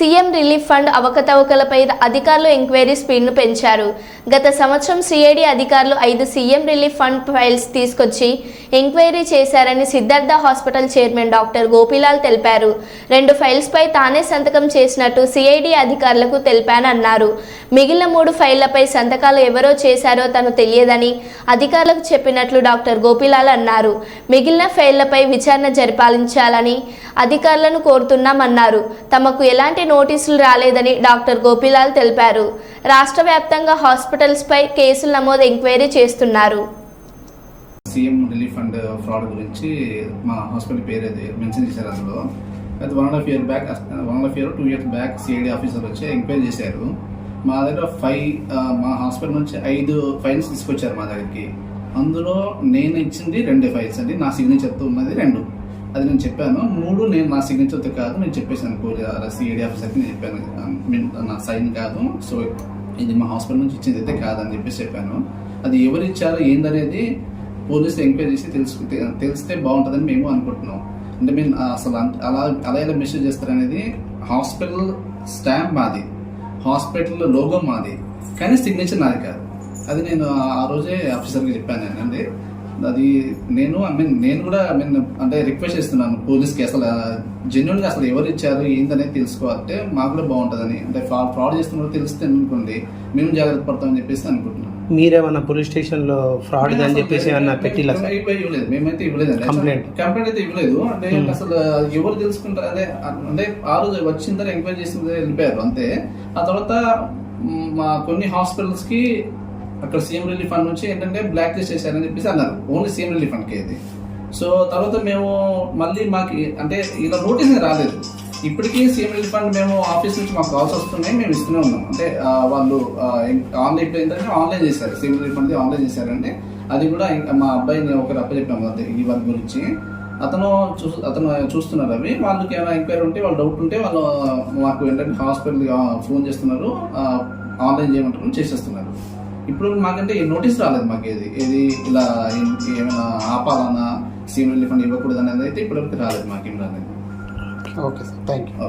CM relief fund అవకతవకలపై అధికారులు enquiry స్పీడ్ను పెంచారు. గత సంవత్సరం సిఐడి అధికారులు ఐదు సీఎం రిలీఫ్ ఫండ్ ఫైల్స్ తీసుకొచ్చి ఎంక్వైరీ చేశారని Siddhartha hospital chairman doctor Gopilal తెలిపారు. రెండు ఫైల్స్పై తానే సంతకం చేసినట్టు సిఐడి అధికారులకు తెలిపానన్నారు మిగిలిన మూడు ఫైళ్ళపై సంతకాలు ఎవరో చేశారో తను తెలియదని అధికారులకు చెప్పినట్లు డాక్టర్ గోపిలాల్ అన్నారు. మిగిలిన ఫైళ్ళపై విచారణ జరిపాలించాలని అధికారులను కోరుతున్నామన్నారు. తమకు ఎలాంటి నోటీసులు రాలేదని డాక్టర్ గోపిలాల్ తెలిపారు. రాష్ట్ర వ్యాప్తంగా హాస్పిటల్స్పై కేసులు నమోదు ఎంక్వైరీ చేస్తున్నారు. సీఎం రిలీఫ్ ఫండ్ ఫ్రాడ్ గురించి మా హాస్పిటల్ పేరు అది మెన్షన్ చేశారు అందులో. అయితే one and half year back one and half year two years back CID officer వచ్చి ఎంక్వైరీ చేశారు. మా దగ్గర ఫైవ్ మా హాస్పిటల్ నుంచి ఐదు ఫైల్స్ తీసుకొచ్చారు మా దగ్గరికి. అందులో నేను ఇచ్చింది రెండు ఫైల్స్ అండి నా సిగ్నేచర్తో ఉన్నది రెండు. అది నేను చెప్పాను. మూడు నేను నా సిగ్నేచర్తో కాదు నేను చెప్పేసాను సిఐడి ఆఫీసర్కి నేను చెప్పాను నా సైన్ కాదు. సో ఇది మా హాస్పిటల్ నుంచి ఇచ్చింది అయితే కాదని చెప్పేసి చెప్పాను. అది ఎవరు ఇచ్చారో ఏందనేది పోలీసులు ఎంక్వైరీ చేసి తెలుసు తెలిస్తే బాగుంటుందని మేము అనుకుంటున్నాం. అంటే మేము అసలు అలా అలా ఎలా మెసేజ్ చేస్తారనేది హాస్పిటల్ స్టాంప్ మాది. హాస్పిటల్ లోగో మాది. కానీ సిగ్నేచర్ నాది కాదు. అది నేను ఆ- రోజే ఆఫీసర్కి చెప్పాను అండి అది నేను ఐ మీన్ నేను కూడా ఐ మీన్ అంటే రిక్వెస్ట్ చేస్తున్నాను పోలీస్కి అసలు జెన్యున్గా అసలు ఎవరు ఇచ్చారు ఏందనేది తెలుసుకోవాలంటే మాకు కూడా బాగుంటుందని. అంటే ఫ్రాడ్ చేస్తున్నప్పుడు తెలిస్తే అనుకోండి మేము జాగ్రత్త పడతామని చెప్పేసి అనుకుంటున్నాం మీరేమన్నా పోలీస్ స్టేషన్లో ఫ్రాడ్ అని చెప్పేసి ఏమన్నా ఇవ్వ- ఇవ్వలేదు. మేమైతే ఇవ్వలేదు. Complaint. కంప్లైంట్ అయితే ఇవ్వలేదు. అంటే Hmm. అసలు ఎవరు తెలుసుకుంటారు? అదే అంటే ఆ రోజు వచ్చిన తర్వాత ఎంక్వైరీ చేసిన వెళ్ళిపోయారు. అంతే. ఆ తర్వాత మా కొన్ని హాస్పిటల్స్కి అక్కడ సీఎం రిలీఫ్ ఫండ్ నుంచి ఏంటంటే బ్లాక్ లిస్ట్ చేశారని చెప్పేసి అన్నారు. ఓన్లీ సీఎం రిలీఫ్ ఫండ్కి ఇది. సో తర్వాత మేము మళ్ళీ మాకు అంటే ఇలా నోటీస్ రాలేదు. ఇప్పటికీ సీఎం రిలీఫ్ ఫండ్ మేము ఆఫీస్ నుంచి మాకు కాల్స్ వస్తున్నాయి మేము ఇస్తూనే ఉన్నాం. అంటే వాళ్ళు ఆన్లైన్ ఇప్పుడు ఏంటంటే ఆన్లైన్ చేశారు. సీఎం రిలీఫ్ ఫండ్ ఆన్లైన్ చేశారంటే అది కూడా ఇంకా మా అబ్బాయిని ఒకరు అప్పచెప్పాము అదే ఈ వర్క్ గురించి. అతను చూ అతను చూస్తున్నారు అవి. వాళ్ళకి ఏమైనా ఎంక్వైరీ ఉంటే వాళ్ళు డౌట్ ఉంటే వాళ్ళు మాకు ఏంటంటే హాస్పిటల్ ఫోన్ చేస్తున్నారు. ఆన్లైన్ చేయమంటారు చేసేస్తున్నారు. ఇప్పుడు మాకంటే నోటీస్ రాలేదు మాకు ఏది? ఏది ఇలా ఏమైనా ఆపాలన్నా సీఎం రిలీఫ్ ఫండ్ ఇవ్వకూడదు అనేది అయితే ఇప్పటివరకు రాలేదు మాకు ఏం రాలేదు. Okay sir thank you